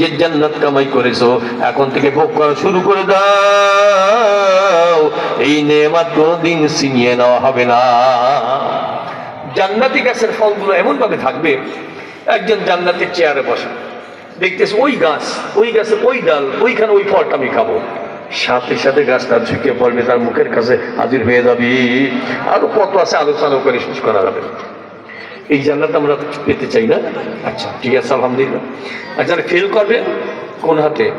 যে জান্নাত কামাই করেছ, এখন থেকে ভোগ করা শুরু করে দাও। এই নেমাত ছিনিয়ে নেওয়া হবে না। জান্নাতি গাছের ফলগুলো এমন ভাবে থাকবে, একজন জান্নাতের চেয়ারে বসা, দেখতেছে ওই গাছ, ওই গাছের ওই ডাল, ওইখানে ওই ফলটা আমি খাব। সাথে সাথে গাছটা ঝুঁকে পড়বে, তার মুখের কাছে হাজির হয়ে যাবে। আরও কত আছে আলোচনা করে শেষ করা যাবে। এই জান্নাত আমরা পেতে চাই না। আচ্ছা ঠিক আছে, আলহামদুলিল্লাহ। আর যারা ফেল করবে, কোন হাতে?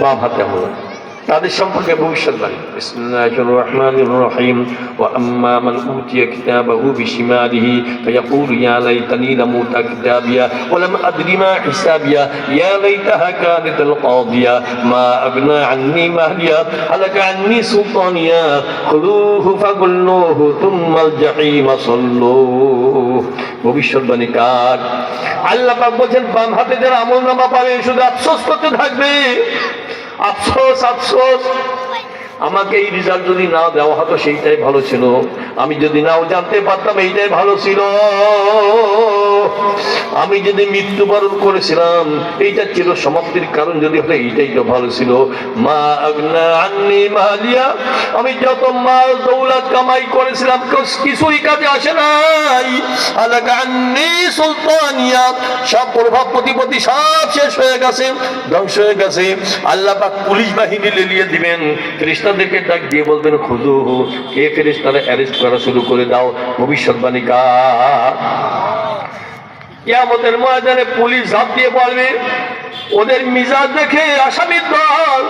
বাম হাতে আমরা তাদের সম্পর্কে ভবিষ্যৎবাণী বিসমিল্লাহির রহমানির রহিম ওয়া আম্মা মান উতিয়া কিতাবাহু বিশিমালিহি, ফায়াকুলু ইয়া লাইতানি লাম উতা কিতাবিয়া, ওয়া লাম আদরি মা হিসাবিয়া, ইয়া লাইতাহা কানাতাল কাদিয়া, মা আগনা আন্নি মাহলিয়া হালাকা আন্নি সুলতানিয়া, খুলুহু ফাগুল্লুহু থুম্মাল জাহিমা সাল্লুহু। ভবিষ্যৎবাণী কার? আল্লাহ পাক বলছেন, বাম হাতে যারা আমল নামা পাবে, শুধু আফসোস থাকবে। আফসোস আফসোস। আমাকে এই রেজাল্ট যদি না দেওয়া হতো, সেইটাই ভালো ছিল। আমি যদি নাও জানতে পারতাম, এইটাই ভালো ছিল। আমি যদি মৃত্যুবরণ করেছিলাম, এইটা ছিল সমাপ্তির কারণ, যদি হতো এইটাই তো ভালো ছিল। মা আগনা মালিয়া আমি যত মাল দৌলত কামাই করেছিলাম কিছুই কাজে আসে নাই। আলাকা আন্নি সুলতানিয়া, সব প্রভাব প্রতিপত্তি সব শেষ হয়ে গেছে, ধ্বংস হয়ে গেছে। আল্লাহ পাক পুলিশ বাহিনী লেলিয়ে দিবেন। খ্রিস্টানদেরকে ডাক দিয়ে বলবেন খুদু কে ফেরিস্তারা অ্যারেস্ট করা শুরু করে দাও, ভবিষ্যৎবাণী কার? ইয়ামতের ময়দানে পুলিশ ঝাঁপ দিয়ে পড়বে ওদের মিজাজ দেখে আসামির দল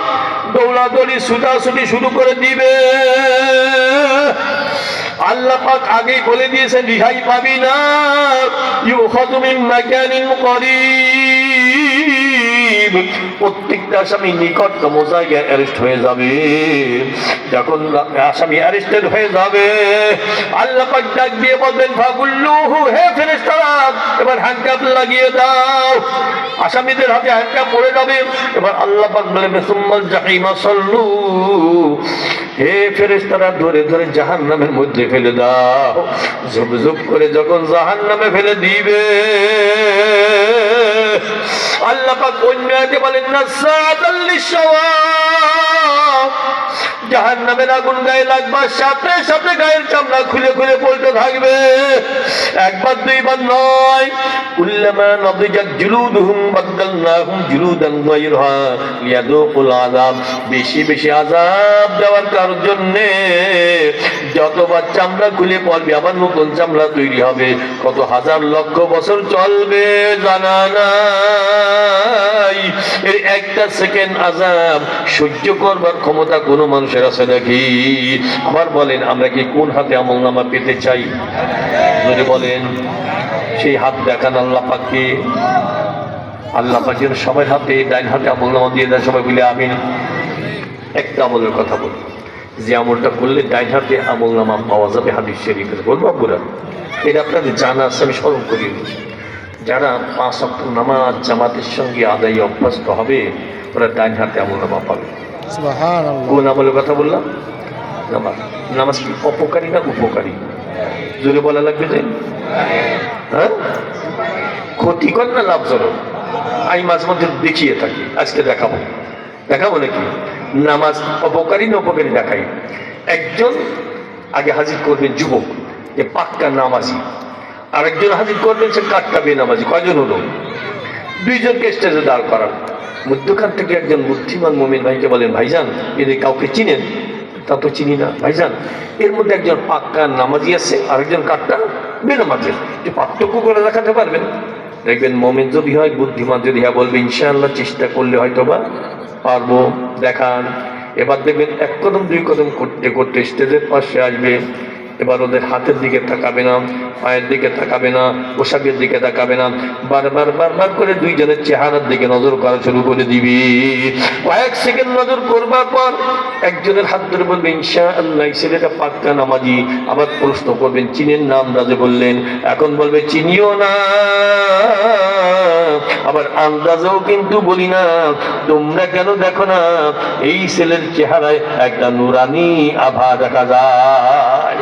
দৌড়াদৌড়ি, ছুটাছুটি শুরু করে দিবে। আল্লাহ পাক আগেই বলে দিয়েছেন, রিহাই পাবি না, ইউখাযু মিন মাকানিন করিব। প্রত্যেকটা আসামি নিকটতম জায়গায় অ্যারেস্ট হয়ে যাবে। যখন আসামি অ্যারেস্টেড হয়ে যাবে, আল্লাহ পাক ডাক দিয়ে বলবেন, ফাগুল্লুহু, হে ফেরেশতারা, এবার হ্যান্ডকাপ লাগিয়ে দাও। আসামিদের হাতে হ্যান্ডকাপ পড়ে যাবে। এবার আল্লাহ পাক বলবে সুম্মাল জাহিমা, সাল্লু। হে ফেরেশতারা, ধরে ধরে জাহান্নামের মধ্যে ফেলে দাও। ঝুপ ঝুপ করে যখন জাহান্নামে ফেলে দিবে আল্লাহ বলেন না নামের আগুন গায়ে সাথে গায়ের চামড়া খুলে খুলে পড়তে থাকবে। একবার, দুইবার নয়। বেশি বেশি আযাব দেওয়ার কারোর জন্য যতবার চামড়া খুলে পড়বে, আবার নতুন চামড়া তৈরি হবে। কত হাজার লক্ষ বছর চলবে, জানা নাই। এর একটা সেকেন্ড আজাব, সহ্য করবার ক্ষমতা কোনো মানুষের আছে নাকি? আবার বলেন, আমরা কি কোন হাতে আমল নামা পেতে চাই? যদি বলেন, সেই হাত দেখান আল্লাহ পাককে। আল্লাহ পাক যেন সবার হাতে ডাইন হাতে আমল নামা দিয়ে দেয় সবাই বলে আমিন। একটা আমলের কথা বলি, যে আমলটা করলে ডাইন হাতে আমল নামা পাওয়া যাবে হাদিস শরীফের বলব আব্বুরা এটা আপনাদের জানা আছে, আমি স্মরণ করিয়ে দিচ্ছি। যারা পাঁচ নামাজ জামাতের সঙ্গে আদায় অভ্যস্ত হবে ওরা ডাইন হাতে আমল নামা পাবে। কোন আমলের কথা বললাম? নামাজ। নামাজ কি অপকারী না উপকারী? জোরে বলা লাগবে যে? হ্যাঁ? ক্ষতিকর না লাভজনক? আমি মাঝে মধ্যে দেখিয়ে থাকি আজকে দেখাবো। দেখাবো নাকি? নামাজ অপকারী না উপকারী দেখাই। একজন আগে হাজির করবে যুবক যে পাক্কা নামাজি। আরেকজন হাজির করবেন সে কাটকা বেনামাজি। কয়জন হলো? দুইজনকে স্টেজে দাঁড় করান। মধ্যখান থেকে একজন বুদ্ধিমান মমিন ভাইকে বলেন, ভাইজান, এদের কাউকে চিনেন? তা তো চিনি না, ভাইজান। এর মধ্যে একজন পাক্কা নামাজি আছে, আরেকজন কাটটা বেনামাজের যে পার্থক্য করে দেখাতে পারবেন। দেখবেন মমিন যদি হয়, বুদ্ধিমান যদি হ্যাঁ বলবে, ইনশাআল্লাহ, চেষ্টা করলে হয়তো বা পারব, দেখান। এবার দেখবেন এক কদম, দুই কদম করতে করতে স্টেজের পাশে আসবে। এবার ওদের হাতের দিকে তাকাবে না, পায়ের দিকে তাকাবে না, পোশাকের দিকে তাকাবে না। বারবার বারবার করে দুইজনের চেহারার দিকে নজর করা শুরু করে দিবি। কয়েক সেকেন্ড নজর করবার পর একজনের হাত ধরে বলবে ইনশা আল্লাহ ছেলেটা পাক্কা নামাজি। আবার প্রশ্ন করবেন, চিনের নাম রাজে বললেন? এখন বলবে, চিনিও না। আবার আন্দাজেও কিন্তু বলি না, তোমরা কেন দেখো না? এই ছেলের চেহারায় একটা নুরানি আভা দেখা যায়।